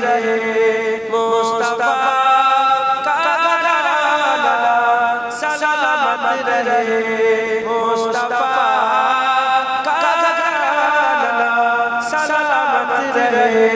رہے مصطفیٰ کا گھرانہ سلامت رہے مصطفیٰ کا گھرانہ سلامت رہے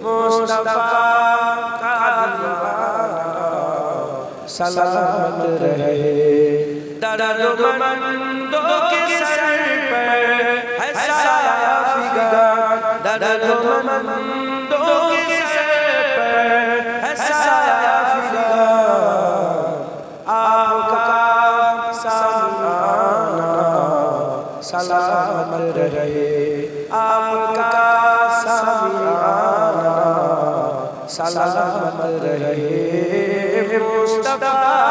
مصطفیٰ کا گھرانہ سلامت رہے درد مندوں کے سر پر ہے سایہ فگار درد مندوں کے سر پر ایسا فدا آپ کا سامنا سلام رہے۔ آپ کا سامنا سلام رہے۔ مصطفیٰ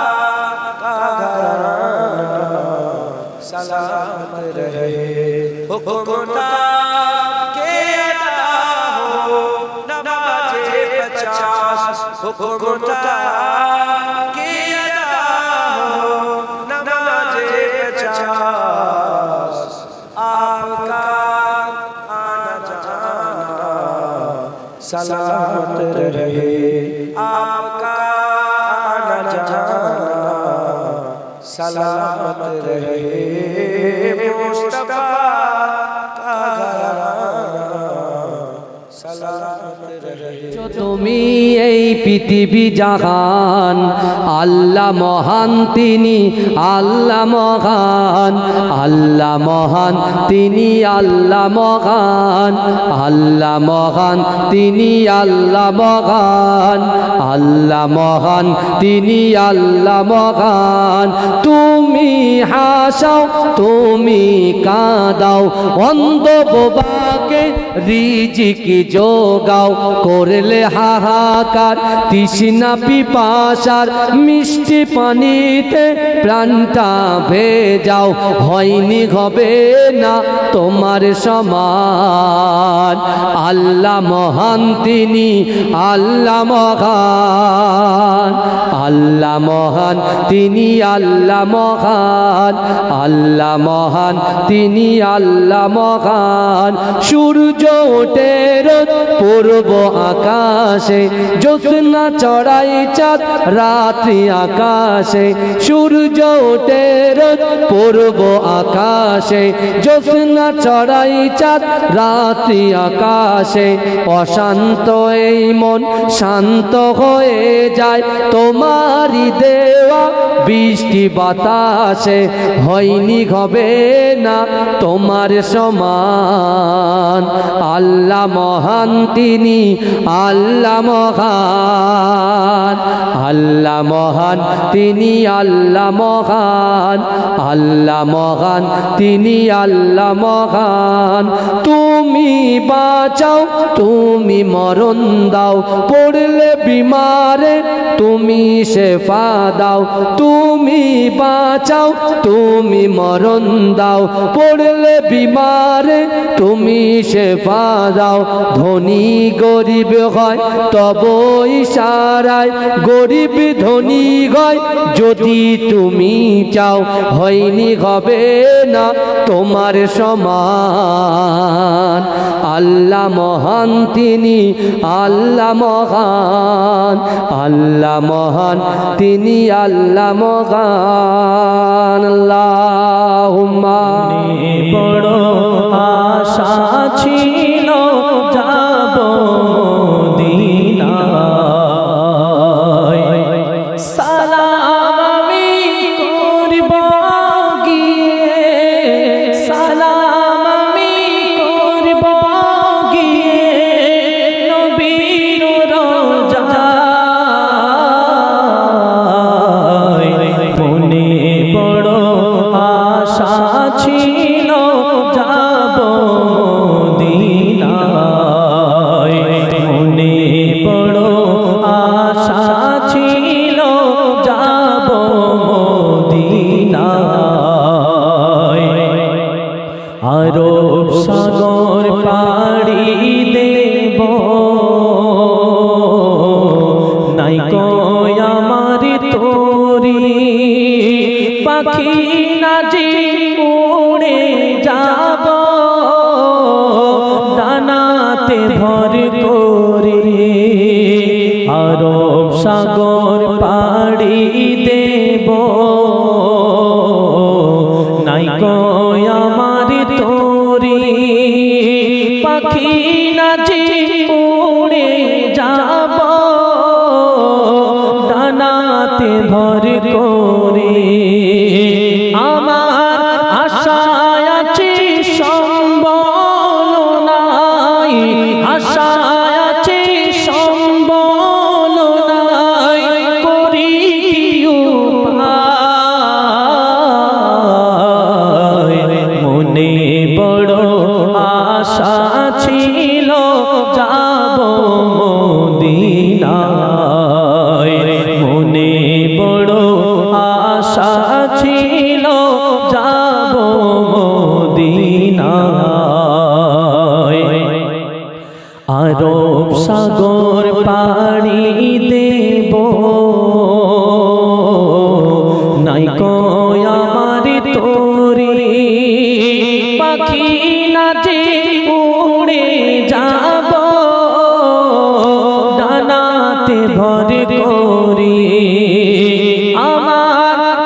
سلام رہے۔ حکم دکھ گٹا کی پچاس، آپ کا آنا جانا، سلامت رہے، آپ کا آنا جانا، سلامت رہے، مصطفیٰ کا سلامت رہے۔ جو تمہیں পৃথিবী জাহান। আল্লাহ মহান তিনি, আল্লাহ মহান। আল্লাহ মহান তিনি, আল্লাহ মহান। আল্লাহ মহান তিনি, আল্লাহ মহান। আল্লাহ মহান তিনি, আল্লাহ মহান। তুমি হাসাও, তুমি কাঁদাও, অন্ধ বোবাকে রিজিকি যোগাও করলে হাহাকার, তৃষ্ণা পিপাসার মিষ্টি পানিতে প্রাণটা ভেজাও। হয়নি, হবে না তোমার সমান। আল্লাহ মহান তিনি, আল্লাহ মহান। আল্লাহ মহান তিনি, আল্লাহ মহান। আল্লাহ মহান তিনি, আল্লাহ মহান। সূর্য রোদ, পূর্ব আকাশে জ্যোৎস্না চড়াই চাঁদ, রাত্রি আকাশে সূর্য ওঠে রোদ, পূর্ব আকাশে জ্যোৎস্না চড়াই চাঁদ, রাত্রি আকাশে অশান্ত এই মন শান্ত হয়ে যায়, তোমারই দেওয়া বৃষ্টি বাতাসে হয়নি হবে না তোমার সমান। আল্লাহ মহান তিনি, আল্লাহ মহান। আল্লাহ মহান তিনি, আল্লাহ মহান। আল্লাহ মহান তিনি, আল্লাহ মহান। তুমি বাঁচাও, তুমি মরণ দাও। পড়লে বিমারে তুমি শেফা দাও। তুমি বাঁচাও, তুমি মরণ দাও। পড়লে বিমারে তুমি শেফা দাও। ধনী গরিব হয় তব ইশারায় গরিব ধনী হয়, যদি তুমি চাও। হয়নি হবে না তোমার সমান আল্লাহ মহান তিনি, আল্লাহ মহান আল্লাহ মহান তিনি, আল্লাহ মহান আল্লাহ বড় আশা ছিল, যাব 라 পাখি নাচে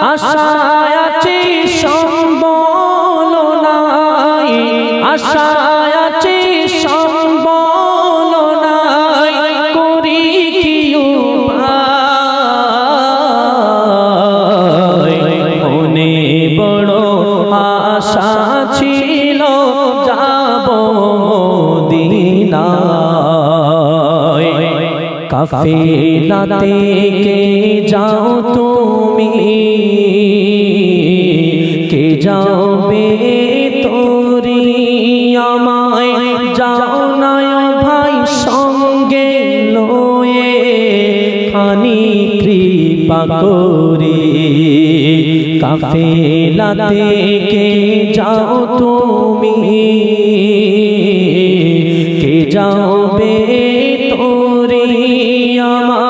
আশায় সম্বল নাই আশায় সম্বল নাই করি কি মনে বড় আশা ছিল, যাব কে যাও তুমি? যাবে তোরি আমায় যাও নাই ভাই, সঙ্গে লয়ে খানি কৃপা করে। কাফেলাতে কে যাও তুমি? কে যাবে তোরে আমায়?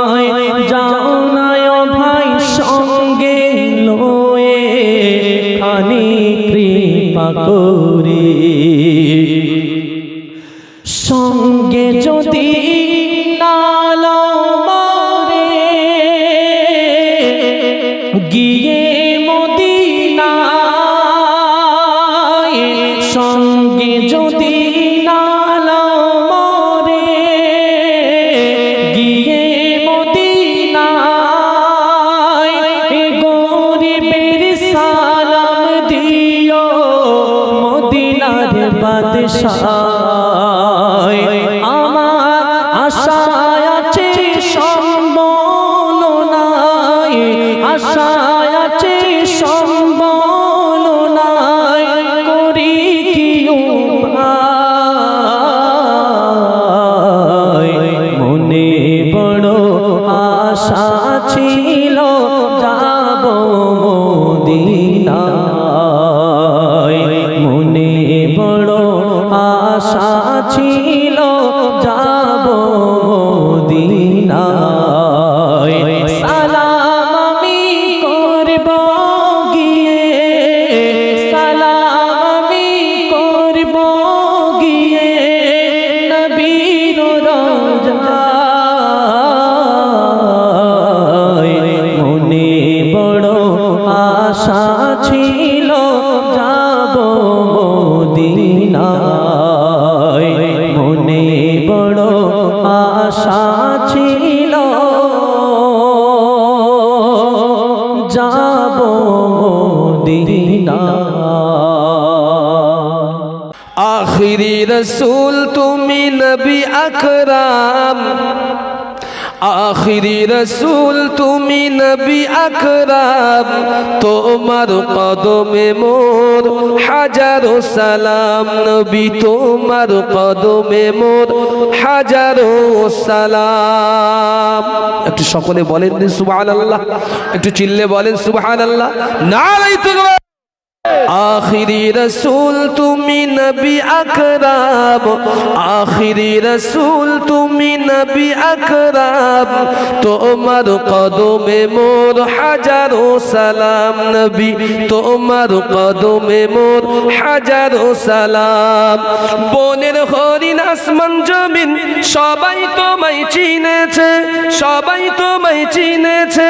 রসুল তুমি নবী আকরাম। আখিরি রসুল তুমি নবী আকরাম। তোমার কদমে মোর হাজারো সালাম। নবী তোমার কদমে মোর হাজারো সালাম। একটু সকলে বলেন সুবহানাল্লাহ। একটু চিল্লে বলেন সুবহানাল্লাহ। আখিরি রসুল তুমি নবী আকরাম আখিরি রসুল তুমি নবী আকরাম তোমার কদমে মোর হাজারো সালাম নবী, তোমার কদমে মোর হাজারো সালাম। বনের হরিণ আসমান জমিন সবাই তোমায় চিনেছে, সবাই তোমায় চিনেছে,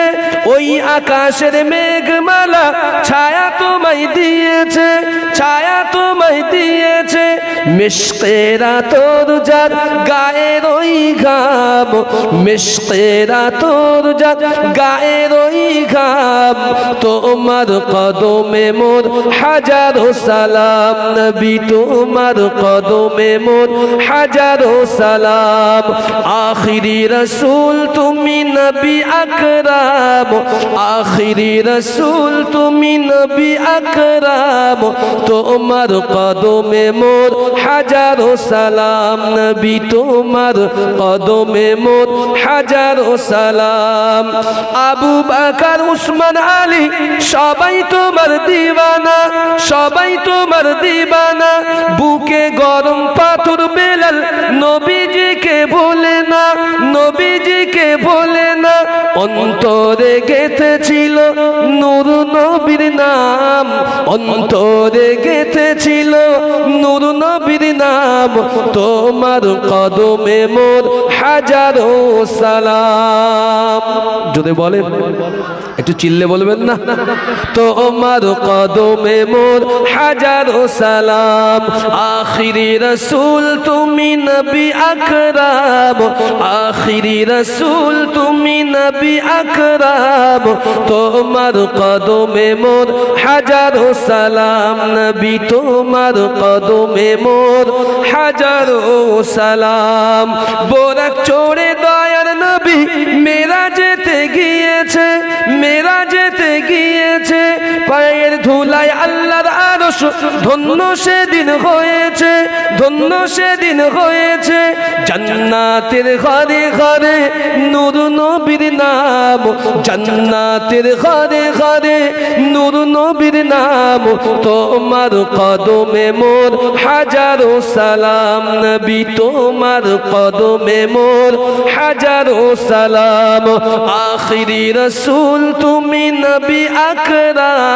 ওই আকাশের মেঘমালা ছায়া তোমায় দিয়েছে, ছায়া তোমায় দিয়েছে। মিশকেরা তোর যার গায়ের ওই ঘাম। মিশকেরা তোর যার গায়ের ওই ঘাম। তোমার কদমে মোর হাজারো সালাম। নবী, তোমার কদমে মোর হাজারো সালাম। আখিরি রসুল, তুমি নবী আকরাম। আখিরি রসুল, তুমি নবী আকরাম। তোমার কদমে মোর হাজারো সালাম, নবী তোমার কদমে মোর হাজারো সালাম। আবু বাকার, উসমান, আলী, সবাই তোমার দিবানা সবাই তোমার দিবানা বুকে গরম পাথর বেলাল, নবীজিকে ভোলে না, নবীজিকে ভোলে না। অন্তরে গেথেছিল নূর নবীর নাম অন্তরে গেথেছিল। নূর নবীর নাম, তোমার কদমে মোর হাজারো সালাম। যদি বলেন, একটু চিল্লে বলবেন না? তোমার কদমে মোর হাজারো সালাম। আখিরি রসুল তুমি নবী আকরাম। আখিরি রসুল তুমি নবী আকরাম। তোমার কদমে মোর হাজারো সালাম। নবী তোমার কদমে মোর হাজারো সালাম। বোরক চোরে দয়ার নবী মেরা যেতে গিয়েছে মেরা যেতে গিয়েছে। পায়ের ধুলায় আল্লাহর আরশ, ধন্য সেদিন হয়েছে, ধন্য সেদিন হয়েছে। জান্নাতের ঘরে ঘরে নূর নবীর নাম, জান্নাতের ঘরে ঘরে নূর নবীর নাম। তোমার কদমে মোর হাজারো সালাম নবী, তোমার কদমে মোর হাজারো সালাম। আখিরি রসুল তুমি নবী আকরাম।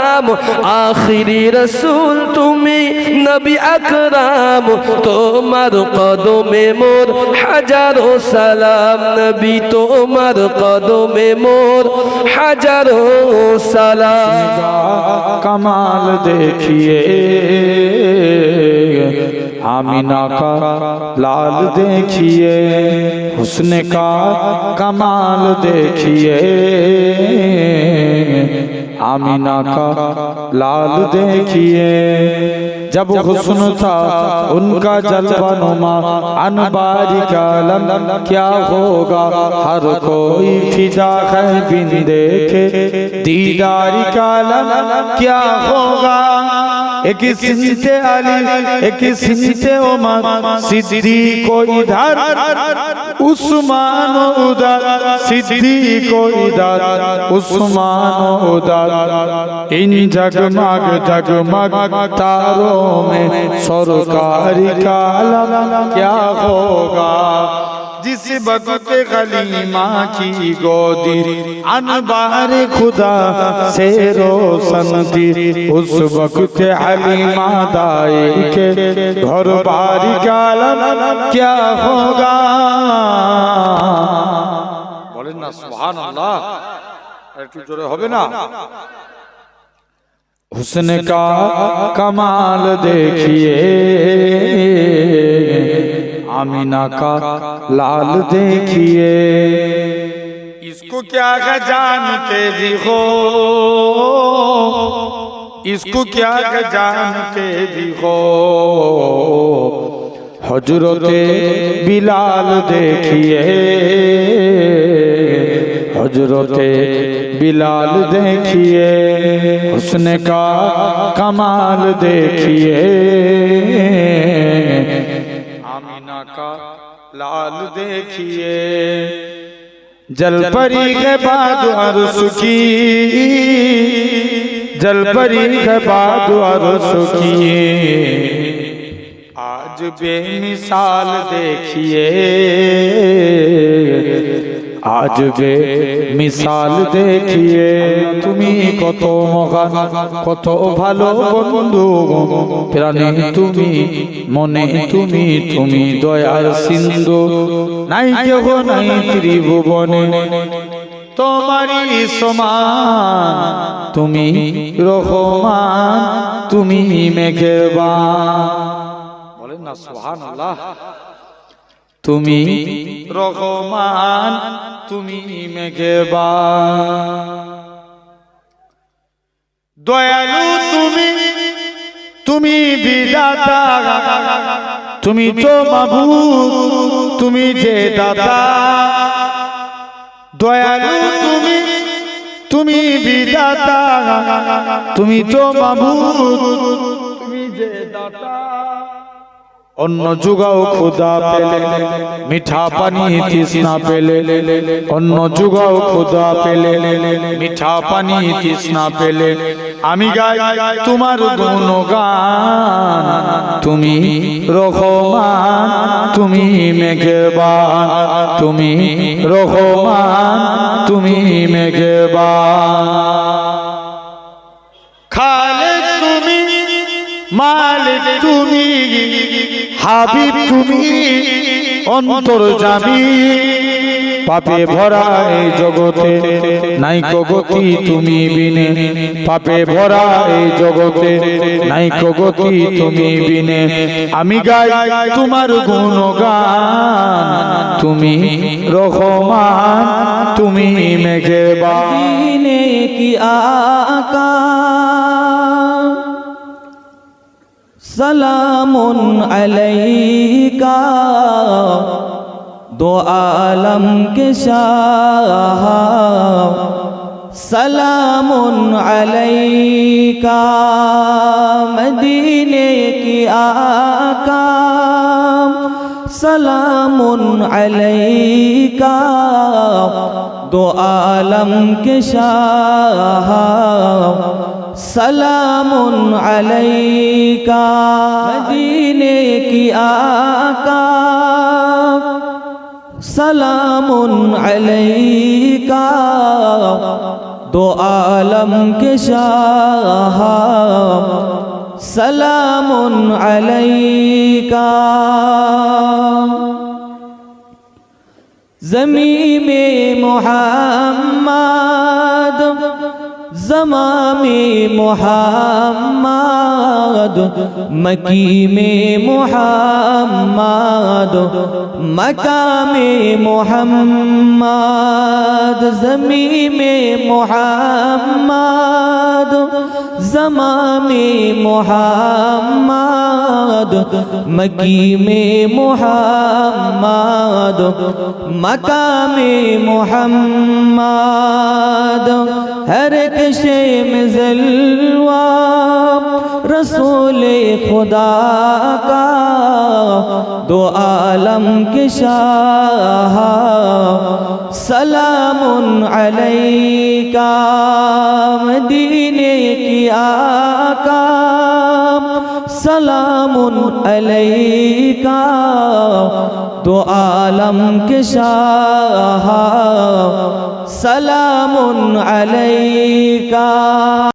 আখিরি রসুল তুমি নবী আকরাম তোমার কদমে মোর হাজারো সালাম নবী তোমার কদমে মোর হাজারো সালাম कमाल देखिए आमीना का लाल देखिए हुस्न का कमाल देखिए आमीना का लाल देखिए जब हुस्न था उनका जलवा नुमा अनबारी का लम क्या होगा हर कोई फिदा है बिन देखे दीदारी का लम क्या होगा एक सिंते अली एक सिंते उमर सिद्दी को इधर उस्मान उधर सिद्दी को इधर उस्मान उधर इन जगमग जगमग तारों में सरकारी का अलम क्या होगा جس بگت غلیمہ کی گودی انبار خدا سے روشن تھی اس وقت حلیمہ دائی کے گھر باری کالم کیا ہوگا বলেন না সুহান আল্লাহ একটু জোরে হবে না হুসন কা কমাল দেখিয়ে آمینہ کا لال دیکھیے۔ اس کو کیا جانتے بھی ہو؟ اس کو کیا جانتے بھی ہو؟ حجرت بلال دیکھیے۔ حجرت بلال دیکھیے۔ حسن کا کمال دیکھیے۔ کا لال دیکھیے۔ جل پری کے بعد عرص کی۔ جل پری کے بعد عرص کی۔ آج بے مثال دیکھیے۔ আজ বে মিসাল দেখিয়ে তুমি কত মহান, কত ভালো বন্ধু প্রাণী তুমি, মনে তুমি তুমি দয়ার সিন্ধু। নাই কেহ নাই ত্রিভুবনে। তোমারই সমান, তুমি রহমান, তুমি মেঘেরবান বলেন না সুহান আল্লাহ তুমি রহমান তুমি মেঘেরবান দয়ালু তুমি তুমি বিদাতা তুমি তো মাবুদ তুমি যে দাতা। দয়ালু তুমি তুমি বিদাতা তুমি তো দাতা অন্য যুগাও খুদা পেলে মিঠা পানি তৃষ্ণা পেলে অন্য যুগাও খুদা পেলে মিঠা পানি তৃষ্ণা পেলে। আমি গাই তোমার গুণগান তুমি রহমান তুমি মেঘবান তুমি রহমান তুমি মেঘবান। খালেক তুমি মালিক তুমি হাবিব তুমি অন্তর জামি পাপে ভরা এই জগতে। নাই গতি তুমি বিনে। পাপে ভরা এই জগতে। নাই গতি তুমি বিনে। আমি গাই তোমার গুণগান। তুমি রহমান তুমি মেঘে বানে। কি আকা সালামুন আলাইকা। দো আলম কে শাহ। সালামুন আলাইকা। মদিনে কি আকা সালামুন আলাইকা। দো আলম কে শাহ। सलामुन अलैका मदीने की आका सलामुन अलैका दो आलम के शाह सलामुन अलैका जमी में मोहम्मद زمام محمد مکی میں محمد مکام محمد زمین میں محمد زمام محمد مکی میں محمد مکام محمد ہر کشم زلوا رسول خدا کا دو عالم کے شاہ سلام علیہ کا مدینے کی آقا سلام علیہ کا دو عالم کے شاہ سلام عليك.